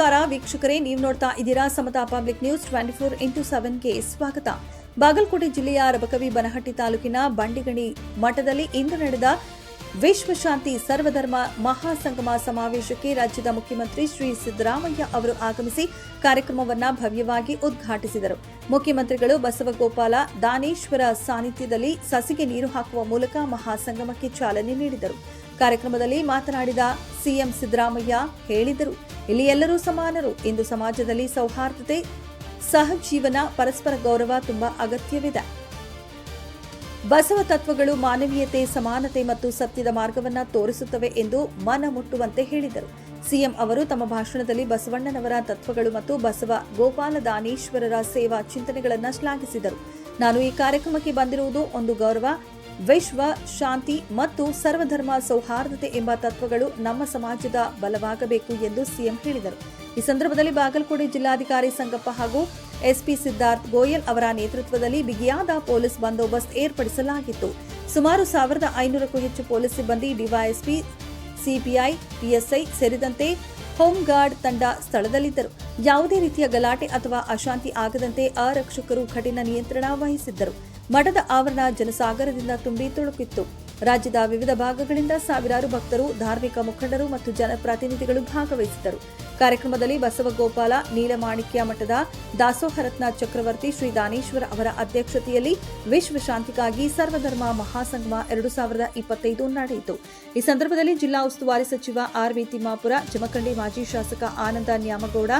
ನಮಸ್ಕಾರ ವೀಕ್ಷಕರೇ, ನೀವು ನೋಡ್ತಾ ಇದ್ದೀರಾ Samata public news twenty four into ಸೆವೆನ್ಗೆ ಸ್ವಾಗತ. ಬಾಗಲಕೋಟೆ ಜಿಲ್ಲೆಯ ರಬಕವಿ ಬನಹಟ್ಟಿ ತಾಲೂಕಿನ ಬಂಡಿಗಣಿ ಮಠದಲ್ಲಿ ಇಂದು ನಡೆದ ವಿಶ್ವಶಾಂತಿ ಸರ್ವಧರ್ಮ ಮಹಾಸಂಗಮ ಸಮಾವೇಶಕ್ಕೆ ರಾಜ್ಯದ ಮುಖ್ಯಮಂತ್ರಿ ಶ್ರೀ ಸಿದ್ದರಾಮಯ್ಯ ಅವರು ಆಗಮಿಸಿ ಕಾರ್ಯಕ್ರಮವನ್ನು ಭವ್ಯವಾಗಿ ಉದ್ಘಾಟಿಸಿದರು. ಮುಖ್ಯಮಂತ್ರಿಗಳು ಬಸವಗೋಪಾಲ ದಾನೇಶ್ವರ ಸಾನ್ನಿಧ್ಯದಲ್ಲಿ ಸಸಿಗೆ ನೀರು ಹಾಕುವ ಮೂಲಕ ಮಹಾಸಂಗಮಕ್ಕೆ ಚಾಲನೆ ನೀಡಿದರು. ಕಾರ್ಯಕ್ರಮದಲ್ಲಿ ಮಾತನಾಡಿದ ಸಿಎಂ ಸಿದ್ದರಾಮಯ್ಯ ಹೇಳಿದರು. ಇಲ್ಲಿ ಎಲ್ಲರೂ ಸಮಾನರು. ಇಂದು ಸಮಾಜದಲ್ಲಿ ಸೌಹಾರ್ದತೆ, ಸಹಜೀವನ, ಪರಸ್ಪರ ಗೌರವ ತುಂಬಾ ಅಗತ್ಯವಿದೆ. ಬಸವ ತತ್ವಗಳು ಮಾನವೀಯತೆ, ಸಮಾನತೆ ಮತ್ತು ಸತ್ಯದ ಮಾರ್ಗವನ್ನ ತೋರಿಸುತ್ತವೆ ಎಂದು ಮನ ಮುಟ್ಟುವಂತೆ ಹೇಳಿದರು. ಸಿಎಂ ಅವರು ತಮ್ಮ ಭಾಷಣದಲ್ಲಿ ಬಸವಣ್ಣನವರ ತತ್ವಗಳು ಮತ್ತು ಬಸವ ಗೋಪಾಲ ದಾನೇಶ್ವರರ ಸೇವಾ ಚಿಂತನೆಗಳನ್ನು ಶ್ಲಾಘಿಸಿದರು. ನಾನು ಈ ಕಾರ್ಯಕ್ರಮಕ್ಕೆ ಬಂದಿರುವುದು ಒಂದು ಗೌರವ ವಿಶ್ವ ಶಾಂತಿ ಮತ್ತು ಸರ್ವಧರ್ಮ ಸೌಹಾರ್ದತೆ ಎಂಬ ತತ್ವಗಳು ನಮ್ಮ ಸಮಾಜದ ಬಲವಾಗಬೇಕು ಎಂದು ಸಿಎಂ ಹೇಳಿದರು. ಈ ಸಂದರ್ಭದಲ್ಲಿ ಬಾಗಲಕೋಟೆ ಜಿಲ್ಲಾಧಿಕಾರಿ ಸಂಗಪ್ಪ ಹಾಗೂ ಎಸ್ಪಿ ಸಿದ್ಧಾರ್ಥ್ ಗೋಯಲ್ ಅವರ ನೇತೃತ್ವದಲ್ಲಿ ಬಿಗಿಯಾದ ಪೊಲೀಸ್ ಬಂದೋಬಸ್ತ್ ಏರ್ಪಡಿಸಲಾಗಿತ್ತು. ಸುಮಾರು ಸಾವಿರದ ಐನೂರಕ್ಕೂ ಹೆಚ್ಚು ಪೊಲೀಸ್ ಸಿಬ್ಬಂದಿ, ಡಿವೈಎಸ್ಪಿ, ಸಿಪಿಐ, ಪಿಎಸ್ಐ ಸೇರಿದಂತೆ ಹೋಮ್ ಗಾರ್ಡ್ ತಂಡ ಸ್ಥಳದಲ್ಲಿದ್ದರು. ಯಾವುದೇ ರೀತಿಯ ಗಲಾಟೆ ಅಥವಾ ಅಶಾಂತಿ ಆಗದಂತೆ ಆರಕ್ಷಕರು ಕಠಿಣ ನಿಯಂತ್ರಣ ವಹಿಸಿದ್ದರು. ಮಠದ ಆವರಣ ಜನಸಾಗರದಿಂದ ತುಂಬಿ ತುಳುಕಿತ್ತು ರಾಜ್ಯದ ವಿವಿಧ ಭಾಗಗಳಿಂದ ಸಾವಿರಾರು ಭಕ್ತರು, ಧಾರ್ಮಿಕ ಮುಖಂಡರು ಮತ್ತು ಜನಪ್ರತಿನಿಧಿಗಳು ಭಾಗವಹಿಸಿದ್ದರು. ಕಾರ್ಯಕ್ರಮದಲ್ಲಿ ಬಸವಗೋಪಾಲ, ನೀಲಮಾಣಿಕ್ಯ ಮಠದ ದಾಸೋಹರತ್ನ ಚಕ್ರವರ್ತಿ ಶ್ರೀ ದಾನೇಶ್ವರ ಅವರ ಅಧ್ಯಕ್ಷತೆಯಲ್ಲಿ ವಿಶ್ವಶಾಂತಿಗಾಗಿ ಸರ್ವಧರ್ಮ ಮಹಾಸಂಗಮ ಎರಡು ಸಾವಿರದ ಇಪ್ಪತ್ತೈದು ನಡೆಯಿತು. ಈ ಸಂದರ್ಭದಲ್ಲಿ ಜಿಲ್ಲಾ ಉಸ್ತುವಾರಿ ಸಚಿವ ಆರ್ ವಿ ತಿಮ್ಮಾಪುರ, ಜಮಖಂಡಿ ಮಾಜಿ ಶಾಸಕ ಆನಂದ ನ್ಯಾಮಗೌಡ,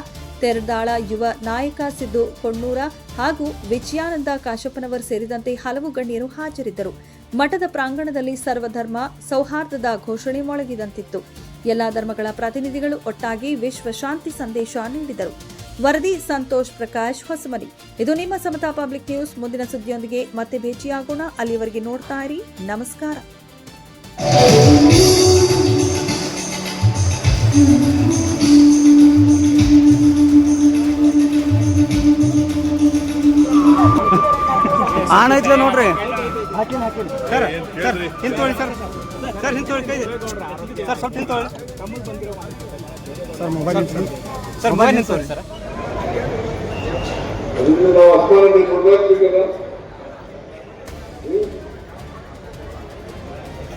ತೆರದಾಳ ಯುವ ನಾಯಕ ಸಿದ್ದು ಕೊಣ್ಣೂರ ಹಾಗೂ ವಿಜಯಾನಂದ ಕಾಶಪ್ಪನವರ್ ಸೇರಿದಂತೆ ಹಲವು ಗಣ್ಯರು ಹಾಜರಿದ್ದರು. ಮಠದ ಪ್ರಾಂಗಣದಲ್ಲಿ ಸರ್ವಧರ್ಮ ಸೌಹಾರ್ದದ ಘೋಷಣೆ ಮೊಳಗಿದಂತಿತ್ತು. ಎಲ್ಲಾ ಧರ್ಮಗಳ ಪ್ರತಿನಿಧಿಗಳು ಒಟ್ಟಾಗಿ ವಿಶ್ವ ಶಾಂತಿ ಸಂದೇಶ ನೀಡಿದರು. ವರದಿ ಸಂತೋಷ್ ಪ್ರಕಾಶ್ ಹೊಸಮನಿ. ಇದು ನಿಮ್ಮ ಸಮತಾ ಪಬ್ಲಿಕ್ ನ್ಯೂಸ್. ಮುಂದಿನ ಸುದ್ದಿಯೊಂದಿಗೆ ಮತ್ತೆ ಭೇಟಿಯಾಗೋಣ. ಅಲ್ಲಿವರೆಗೆ ನೋಡ್ತಾ ಇರಿ. ನಮಸ್ಕಾರ. ಆನ್ ಐತ್ಲ ನೋಡ್ರಿ. ಸರ್ ಸರ್ ಹಿಂತೊಳಿ ಸರ್. ಸರ್ ಹಿಂತೊಳಿ ಕೈ ಸರ್, ಸ್ವಲ್ಪ ಹಿಂತೊಳಿ ಸರ್, ಮೊಬೈಲ್ ಸರ್, ಮೊಬೈಲ್ ಹಿಂತೊಳಿ ಸರ್.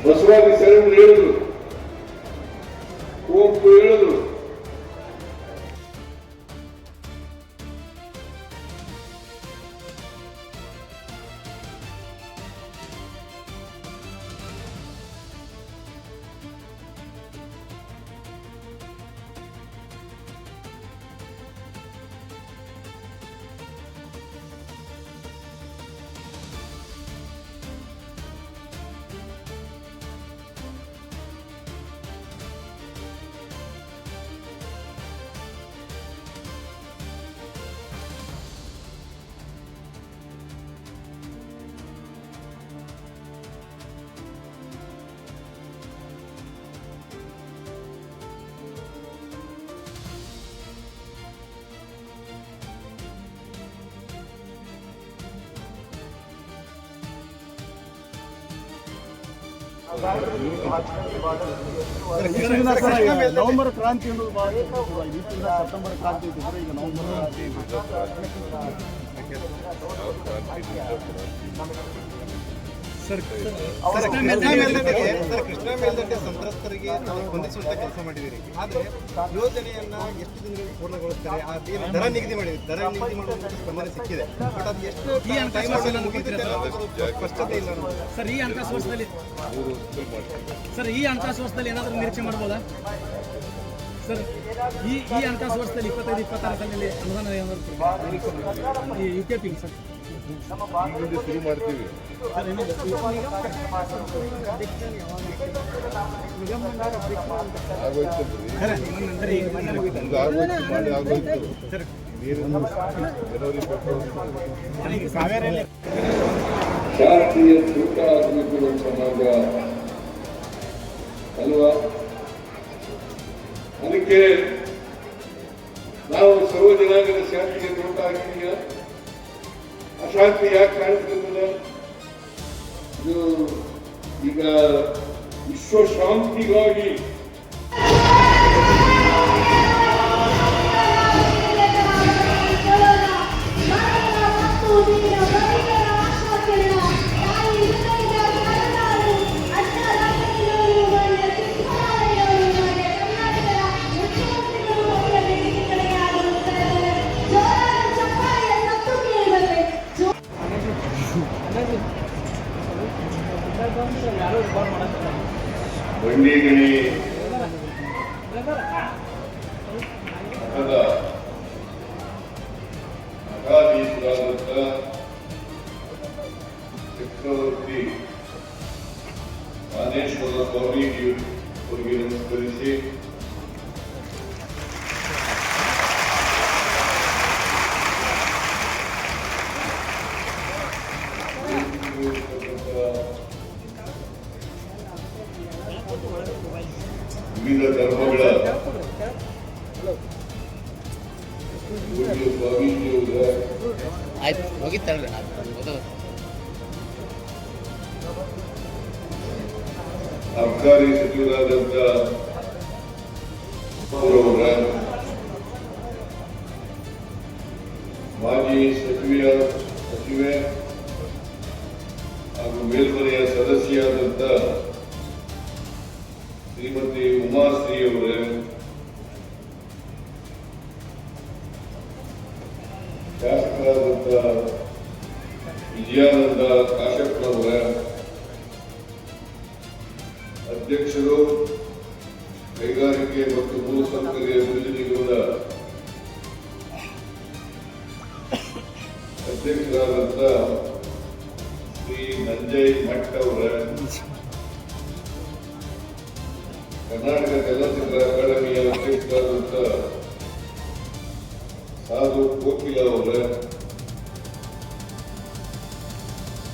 ಬಸವಾಗಿ ಶರಣರು ಹೇಳಿದ್ರು. ನವೆಂಬರ್ ಕ್ರಾಂತಿ ಅನ್ನೋದು ಭಾಳ ಸೆಪ್ಟೆಂಬರ್ ಕ್ರಾಂತಿ ಈಗ ನವೆಂಬರ್ ಕ್ರಾಂತಿ ಸರ್ ಕೃಷ್ಣ ಮೇಲ್ದಂಡೆ ಸಂತ್ರಸ್ತರಿಗೆ ನಾವು ಸ್ಪಂದಿಸುವಂತ ಕೆಲಸ ಮಾಡಿದ್ದೀರಿ. ಆದರೆ ಯೋಜನೆಯನ್ನ ಎಷ್ಟು ದಿನಗಳಲ್ಲಿ ಪೂರ್ಣಗೊಳಿಸ್ತಾರೆ? ಆ ದರ ನಿಗದಿ ಮಾಡಿದ್ರಿ ದರ ನಿಗದಿ ಮಾಡುವಂತ ಸ್ಪಂದನೆ ಸಿಕ್ಕಿದೆ. ಬಟ್ ಅದು ಎಷ್ಟು ಸ್ಪಷ್ಟತೆ ಇಲ್ಲ ಸರ್ ಈ ಹಣಕಾಸು ವರ್ಷದಲ್ಲಿ ಸರ್ ಈ ಹಣಕಾಸು ವರ್ಷದಲ್ಲಿ ಏನಾದರೂ ನಿರೀಕ್ಷೆ ಮಾಡಬಹುದಾ ಸರ್ ಈ ಈ ಹಣಕಾಸು ವರ್ಷದಲ್ಲಿ ಇಪ್ಪತ್ತೈದು ಇಪ್ಪತ್ತಾರು ಸಾಲಿನಲ್ಲಿ ಅನುದಾನ ಏನಾದರೂ ಮಾಡ್ಬೋದಾ? U K P sir. ಈಗಿಂದ ಶುರು ಮಾಡ್ತೀವಿ ತೂಕ ಆಗಬೇಕು ಸಮಾಜ ಅಲ್ವಾ ಅದಕ್ಕೆ ನಾವು ಸರ್ವ ಜನಾಂಗದ ಶಾಂತಿಗೆ ತೋಟ ಹಾಕಿದೀಗ ಅಶಾಂತಿ ಯಾಕೆ ಕಾಣಿಸ್ತಿಲ್ಲ ಇದು ಈಗ ವಿಶ್ವ ಶಾಂತಿಗಾಗಿ ಮೇಲ್ಮನೆಯ ಸದಸ್ಯರಾದಂಥ ಶ್ರೀಮತಿ ಉಮಾಶ್ರೀ ಅವರೇ ಕರ್ನಾಟಕ ಚಲನಚಿತ್ರ ಅಕಾಡೆಮಿಯ ಅಧ್ಯಕ್ಷರಾದಂಥ ಸಾಧು ಕೋಕಿಲ ಅವರ,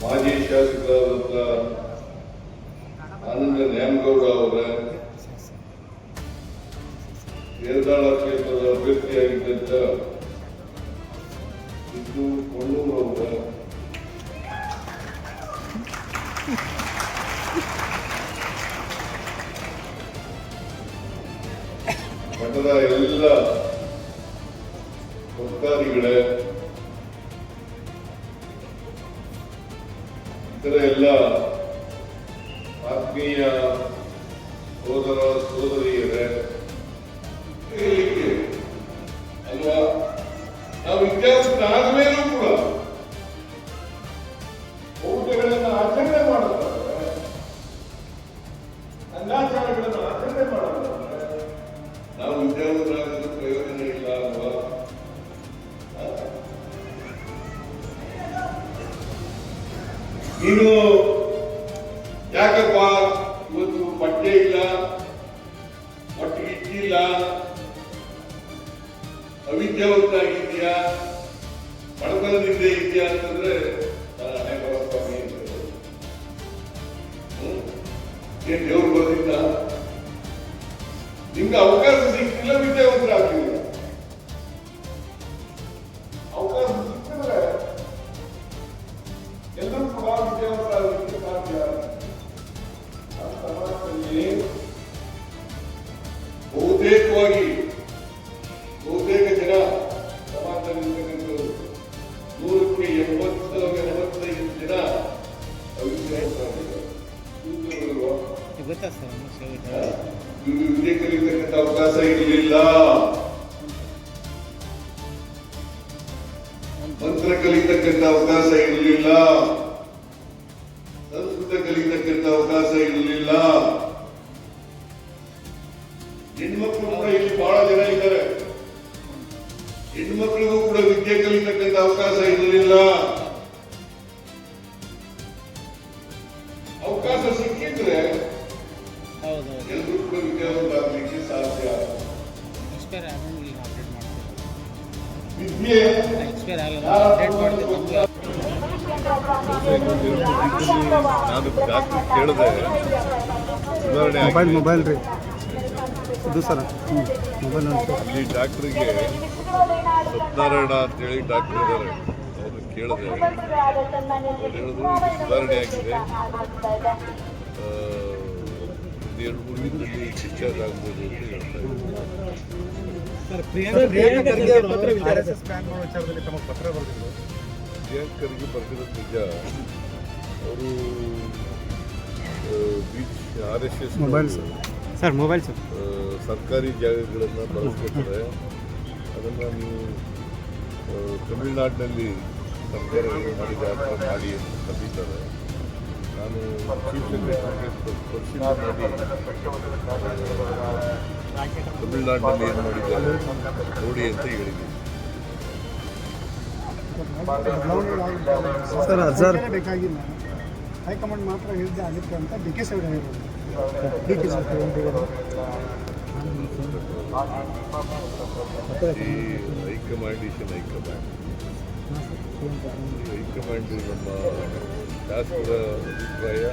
ಮಾಜಿ ಶಾಸಕರಾದಂಥ ಆನಂದ ನ್ಯಾಮಗೌಡ ಅವರ ಯರದಾಳ ಕ್ಷೇತ್ರದ ಅಭ್ಯರ್ಥಿಯಾಗಿದ್ದಂಥ ಸಿದ್ದು ಕೊಂಡೂರು ಅವರ ಮಠದ ಎಲ್ಲ ಭಕ್ತಾದಿಗಳೇ ಇತರ ಎಲ್ಲ ಆತ್ಮೀಯ ಸೋದರ ಸೋದರಿಯರೇ ಅವಿದ್ಯಾವಂತ ಆಗಿದ್ಯಾ ಬಡತನದಿಂದ ಇದೆಯಾ ಅಂತಂದ್ರೆ ನಾನು ಹಣೆ? ಏನ್ ದೇವ್ರು ಬರೋದಿಲ್ಲ? ನಿಮ್ಗೆ ಅವಕಾಶ ಸಿಕ್ಕಿಲ್ಲ ಅವಕಾಶ ಸಿಕ್ಕಿದ್ರೆ ಹೌದು ಎಲ್ಲರೂ ಕೂಡ ವಿದ್ಯಾವಂತರಾಗಲಿಕ್ಕೆ ಸಾಧ್ಯ. ವಿದ್ಯೆ ನಾನು ಡಾಕ್ಟರ್ ಕೇಳಿದೆ ಸುಧಾರಣೆ ಮೊಬೈಲ್ ಮೊಬೈಲ್ ರೀ. ಇದು ಸರ್. ಮೊಬೈಲ್ ಅಲ್ಲಿ ಡಾಕ್ಟ್ರಿಗೆ ಸತ್ಯನಾರಾಯಣ ಅಂತೇಳಿ ಡಾಕ್ಟರ್ ಇದ್ದಾರೆ. ಕೇಳಿದೆ ಹೇಳಿದ್ರು ಸುಧಾರಣೆ ಆಗಿದೆ. ಎರಡು ಮೂರು ದಿನದಲ್ಲಿ ಡಿಸ್ಚಾರ್ಜ್ ಆಗ್ಬೋದು ಅಂತ ಹೇಳ್ತಾ ಪ್ರಿಯಾಂಕರ್ಗೆ ಬರ್ತಿರೋದು ನಿಜ. ಅವರು beach R S S mobile sir. Sir mobile sir. ಸರ್ಕಾರಿ ಜಾಗಗಳನ್ನು ಬಳಸ್ಕೊತಾರೆ. ಅದನ್ನು ನೀವು ತಮಿಳುನಾಡಿನಲ್ಲಿ ಸರ್ಕಾರ ಮಾಡಿದ ಥರ ಮಾಡಿ ಕರೀತಾರೆ ನಾನು ಚೀಫ್ ಸೆಕ್ರೆಟರಿಗೆ ಪರಿಶೀಲನೆ ಮಾಡಿ ತಮಿಳುನಾಡಿನಲ್ಲಿ ಏನು ಮಾಡಿದ್ದಾರೆ ನೋಡಿ ಅಂತ ಹೇಳಿದ್ದೀನಿ ಸರ್ ಸರ್ ಬೇಕಾಗಿಲ್ಲ ಹೈಕಮಾಂಡ್ ಮಾತ್ರ ಹೇಳಿದ್ದೆ ಆಗುತ್ತೆ ಅಂತ ಡಿ ಕೆ ಸಿ ಅವರು ಡಿ ಕೆ ಈ ಹೈಕಮಾಂಡ್ ಎನ್ ಹೈಕಮಾಂಡ್. ಹೈಕಮಾಂಡ್ ನಮ್ಮ ಶಾಸಕರ ಅಭಿಪ್ರಾಯ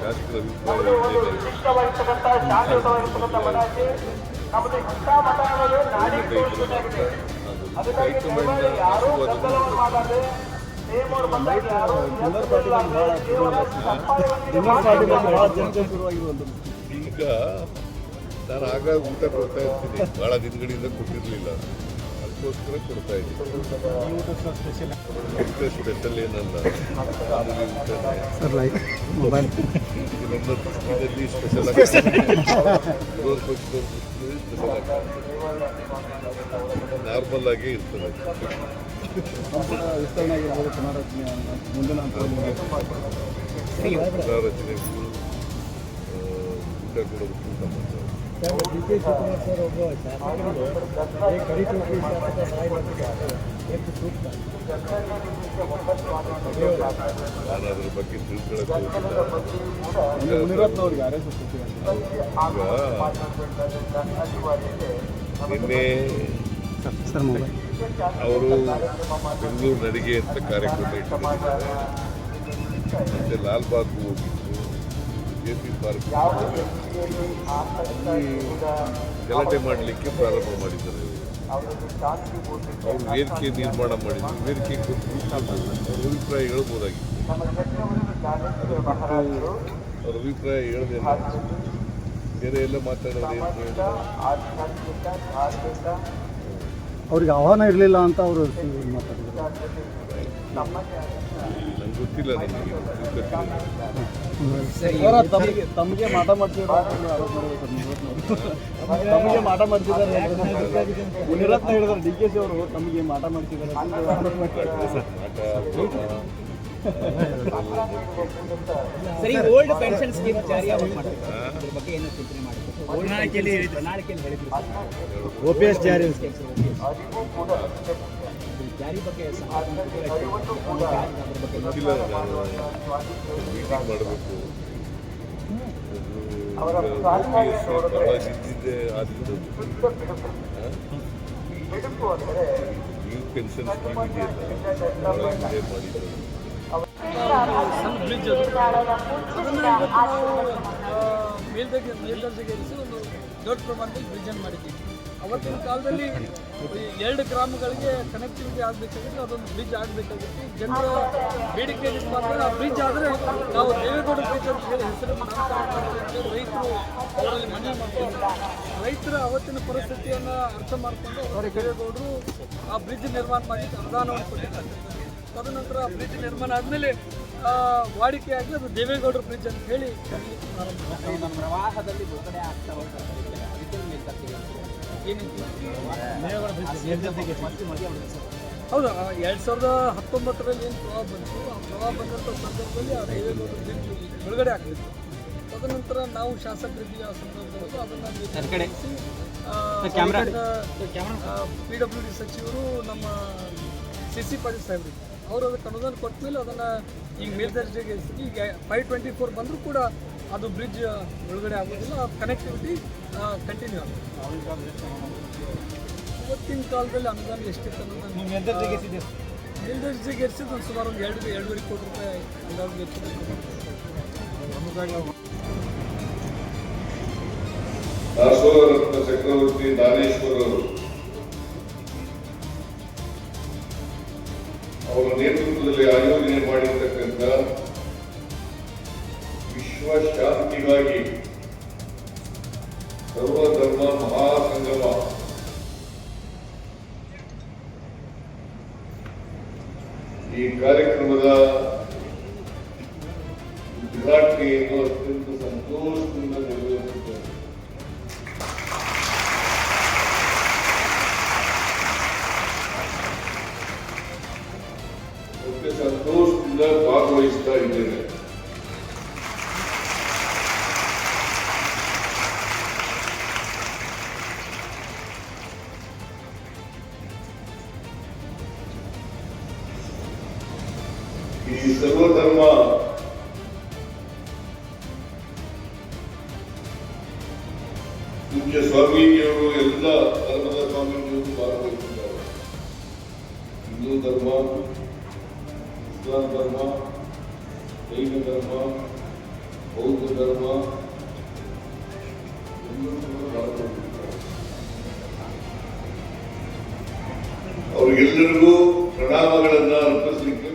ಶಾಸಕರ ಅಭಿಪ್ರಾಯ ಈಗ ನಾನು ಆಗ ಊಟ ಕೊಡ್ತಾ ಇರ್ತೀನಿ. ಭಾಳ ದಿನಗಳಿಂದ ಕೊಟ್ಟಿರಲಿಲ್ಲ. ಅದಕ್ಕೋಸ್ಕರ ಕೊಡ್ತಾ ಇದ್ದೀನಿ. ಸ್ಪೆಷಲ್ ಏನಲ್ಲ. ಮಾಮೂಲಿ ಊಟನೇ ಸ್ಪೆಷಲ್ ಆಗಿ ಸ್ಪೆಷಲ್ ಆಗಿ. ನಾರ್ಮಲ್ ಆಗೇ ಇರ್ತದೆ. ವಿಸ್ತರಣೆ ಆಗಿರ್ಬೋದು ಪುನರಚನೆ ಮುಂದಿನ ಆ, ಊಟ ಕೊಡೋದಕ್ಕಿಂತ ಡಿ ಅದ್ರ ಬಗ್ಗೆ ತಿಳ್ಕೊಳ್ಳೋದು ಮುನಿರತ್ನವ್ರಿಗೆ ಈಗ ನಿನ್ನೆ ಅವರು ಬೆಂಗಳೂರು ನಡಿಗೆ ಅಂತ ಕಾರ್ಯಕ್ರಮ ಇಟ್ಟಿದ್ದಾರೆ. ಮತ್ತೆ ಲಾಲ್ಬಾಗ್ ಹೋಗಿತ್ತು ಜೆ ಪಿ ಪಾರ್ಕ್ ಗಲಾಟೆ ಮಾಡಲಿಕ್ಕೆ ಪ್ರಾರಂಭ ಮಾಡಿದ್ದಾರೆ. ಅವರು ವೇದಿಕೆ ನಿರ್ಮಾಣ ಮಾಡಿದ್ರು. ವೇದಿಕೆ ಅವ್ರ ಅಭಿಪ್ರಾಯ ಹೇಳ್ಬೋದಾಗಿತ್ತು ಅವ್ರ ಅಭಿಪ್ರಾಯ ಹೇಳ್ದೆ ಬೇರೆ ಎಲ್ಲ ಮಾತಾಡೋದು ಅವ್ರಿಗೆ ಆಹ್ವಾನ ಇರಲಿಲ್ಲ ಅಂತ ಅವರು ಮಾತಾಡಿದ್ರು. ನಂಗೆ ಗೊತ್ತಿಲ್ಲ ನನಗೆ. ತಮಗೆ ತಮಗೆ ಮಾಟ ಮಾಡ್ತಿದ್ದಾರೆ ತಮಗೆ ಮಾಟ ಮಾಡ್ತಿದ್ದಾರೆ ಮುನಿರತ್ನ ಹೇಳಿದ್ರು ಡಿ ಕೆ ಸಿ ಅವರು ತಮಗೆ ಮಾಟ ಮಾಡ್ತಿದ್ದಾರೆ ಅಂತ ಆರೋಪ ಮಾಡ್ತಿದ್ದಾರೆ. ಸರಿ ಓಲ್ಡ್ ಪೆನ್ಷನ್ ಸ್ಕೀಮ್ ಜಾರಿ ಯಾವಾಗ ಮಾಡ್ತೀವಿ ಅದ್ರ ಬಗ್ಗೆ ಏನೋ ಚಿಂತನೆ ಮಾಡಬೇಕು ಪ್ರಣಾಳಿಕೆಯಲ್ಲಿ ಪ್ರಣಾಳಿಕೆಯಲ್ಲಿ ಹೇಳಿದ್ರು. ಓ ಪಿ ಎಸ್ ಜಾರಿ ಜಾರಿ ಬಗ್ಗೆ ಸಮಾಧಾನ ಜಾರಿ ಬಗ್ಗೆ ಮೀಟಿಂಗ್ ಮಾಡಬೇಕು. ಪೆನ್ಷನ್ ಸ್ಕೀಮ್ ಇದೆಯಲ್ಲ ಮೇಲ್ದರ್ಜೆಗೆ ಒಂದು ದೊಡ್ಡ ಪ್ರಮಾಣದಲ್ಲಿ ಬ್ರಿಡ್ಜನ್ನು ಮಾಡಿದ್ದೀವಿ. ಅವತ್ತಿನ ಕಾಲದಲ್ಲಿ ಎರಡು ಗ್ರಾಮಗಳಿಗೆ ಕನೆಕ್ಟಿವಿಟಿ ಆಗಬೇಕಾಗಿತ್ತು ಅದೊಂದು ಬ್ರಿಡ್ಜ್ ಆಗಬೇಕಾಗಿತ್ತು. ಜನರ ಬೇಡಿಕೆ ಅಂದ್ರೆ ಆ ಬ್ರಿಡ್ಜ್ ಆದರೆ ನಾವು ದೇವೇಗೌಡ ಬ್ರಿಡ್ಜ್ ಅಂತ ಹೇಳಿ ಹೆಸರು ರೈತರು ಅವರಲ್ಲಿ ಮನವಿ ಮಾಡ್ತಾರೆ. ರೈತರ ಅವತ್ತಿನ ಪರಿಸ್ಥಿತಿಯನ್ನು ಅರ್ಥ ಮಾಡಿಕೊಂಡು ಅವರು ದೇವೇಗೌಡರು ಆ ಬ್ರಿಡ್ಜ್ ನಿರ್ಮಾಣ ಮಾಡಿ ಅನುದಾನವನ್ನು ಕೊಟ್ಟಿದ್ದಾರೆ. ತದನಂತರ ಆ ಬ್ರಿಡ್ಜ್ ನಿರ್ಮಾಣ ಆದಮೇಲೆ ವಾಡಿಕೆ ಆಗಿ ಅದು ದೇವೇಗೌಡರ ಬ್ರಿಡ್ಜ್ ಅಂತ ಹೇಳಿ ಪ್ರಾರಂಭ ಪ್ರವಾಹದಲ್ಲಿ ಹೌದು ಎರಡು ಸಾವಿರದ ಹತ್ತೊಂಬತ್ತರಲ್ಲಿ ಏನು ಪ್ರವಾಹ ಬಂತು ಆ ಪ್ರವಾಹ ಬಂದಂಥ ಸಂದರ್ಭದಲ್ಲಿ ಆ ರೈಲ್ವೆ ಬ್ರಿಡ್ಜ್ ಬಿಡುಗಡೆ ಆಗ್ತಿತ್ತು ತದನಂತರ ನಾವು ಶಾಸಕರಿದ್ದೀವಿ ಆ ಸಂದರ್ಭದಲ್ಲಿ ಅದನ್ನು. ಪಿ ಡಬ್ಲ್ಯೂ ಡಿ ಸಚಿವರು ನಮ್ಮ ಸಿ ಸಿ ಪಾಟೀಲ್ ಸಾಹೇಬ್ರು ಅವರು ಅದಕ್ಕೆ ಅನುದಾನ ಕೊಟ್ಟ ಮೇಲೆ ಅದನ್ನು ಈಗ ಮೇಲ್ದರ್ಜೆಗೆ. ಈಗ ಫೈವ್ ಟ್ವೆಂಟಿ ಫೋರ್ ಬಂದರೂ ಕೂಡ ಅದು ಬ್ರಿಡ್ಜ್ ಒಳಗಡೆ ಆಗೋದಿಲ್ಲ ಕನೆಕ್ಟಿವಿಟಿ ಕಂಟಿನ್ಯೂ ಆಗುತ್ತೆ. ಇವತ್ತಿನ ಕಾಲದಲ್ಲಿ ಅನುದಾನ ಎಷ್ಟಿತ್ತು ಅನ್ನೋದನ್ನು ಮೇಲ್ದರ್ಜೆಗೆ ಏರಿಸಿದ್ದು ಒಂದು ಸುಮಾರು ಒಂದು ಎರಡು ಎರಡೂವರೆ ಕೋಟಿ ರೂಪಾಯಿ ಅಂದಾಜು ವೆಚ್ಚದಲ್ಲಿ ದಾಸೋಹರತ್ನ ಚಕ್ರವರ್ತಿ ದಾನೇಶ್ವರ ಅವರು ಅವರ ನೇತೃತ್ವದಲ್ಲಿ ಆಯೋಜನೆ ಮಾಡಿರ್ತಕ್ಕಂಥ ವಿಶ್ವ ಶಾಂತಿಗಾಗಿ ಸರ್ವಧರ್ಮ ಮಹಾಸಂಗಮ ಈ ಕಾರ್ಯಕ್ರಮದ ಉದ್ಘಾಟನೆಯನ್ನು ಅತ್ಯಂತ ಸಂತೋಷದಿಂದ ನೆರವೇರಿಸಿದ್ದಾರೆ ಸಂತೋಷದಿಂದ ಭಾಗವಹಿಸ್ತಾ ಇದ್ದೇನೆ ಈ ಸರ್ವಧರ್ಮ ಪೂಜ್ಯ ಸ್ವಾಮೀಜಿಯವರು ಎಲ್ಲ ಧರ್ಮದ ಸ್ವಾಮೀಜಿಯವರು ಭಾಗವಹಿಸಿದ್ದಾರೆ ಹಿಂದೂ ಧರ್ಮ ಇಸ್ಲಾಂ ಧರ್ಮ ಜೈನ ಧರ್ಮ ಬೌದ್ಧ ಧರ್ಮ ಎಲ್ಲರೂ ಕೂಡ ಭಾಗವಹಿಸಿದ್ದಾರೆ ಅವರಿಗೆಲ್ಲರಿಗೂ ಪ್ರಣಾಮಗಳನ್ನ ಅರ್ಪಿಸಲಿಕ್ಕೆ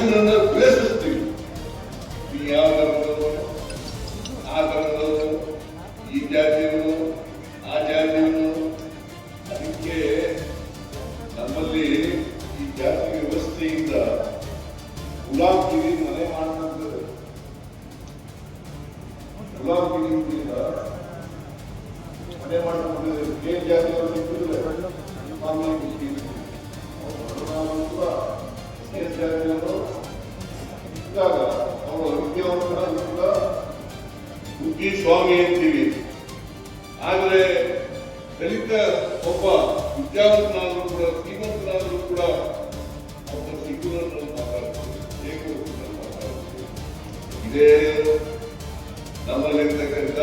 ಆದ್ರೆ ಬುದ್ಧಿ ಸ್ವಾಮಿ ಅಂತೀವಿ. ಆದರೆ ದಲಿತ ಒಬ್ಬ ವಿದ್ಯಾವಂತನಾದರೂ ಕೂಡ, ಶ್ರೀಮಂತನಾದರೂ ಕೂಡ ಒಬ್ಬ ಮಾತಾಡ್ತಾರೆ ಏಕರೂಪದಲ್ಲಿ ಮಾತಾಡ್ತಾರೆ ಇದೇ ನಮ್ಮಲ್ಲಿರ್ತಕ್ಕಂಥ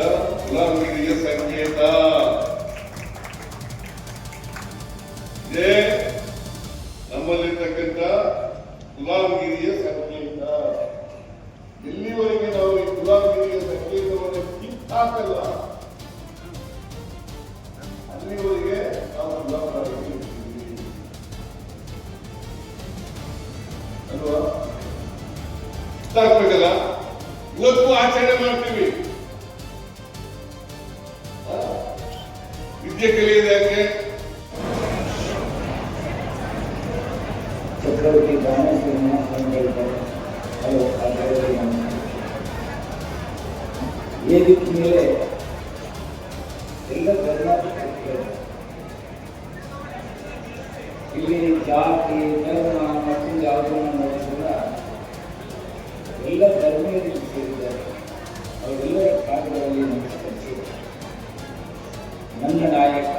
ಗುಲಾಮಗಿರಿಯ ಸಂಕೇತ. ನಾವು ಅಲ್ವಾ? ಗೊತ್ತಾಗ್ಬೇಕಲ್ಲ ಇವತ್ತು ಆಚರಣೆ ಮಾಡ್ತೀವಿ. ಎಲ್ಲ ಧರ್ಮೀಯರು ಸೇರಿದ್ದಾರೆ. ಅವರೆಲ್ಲರ ಕಾರ್ಯಗಳಲ್ಲಿ ನಮಸ್ಕರಿಸಿದ್ದಾರೆ ನನ್ನ ನಾಯಕ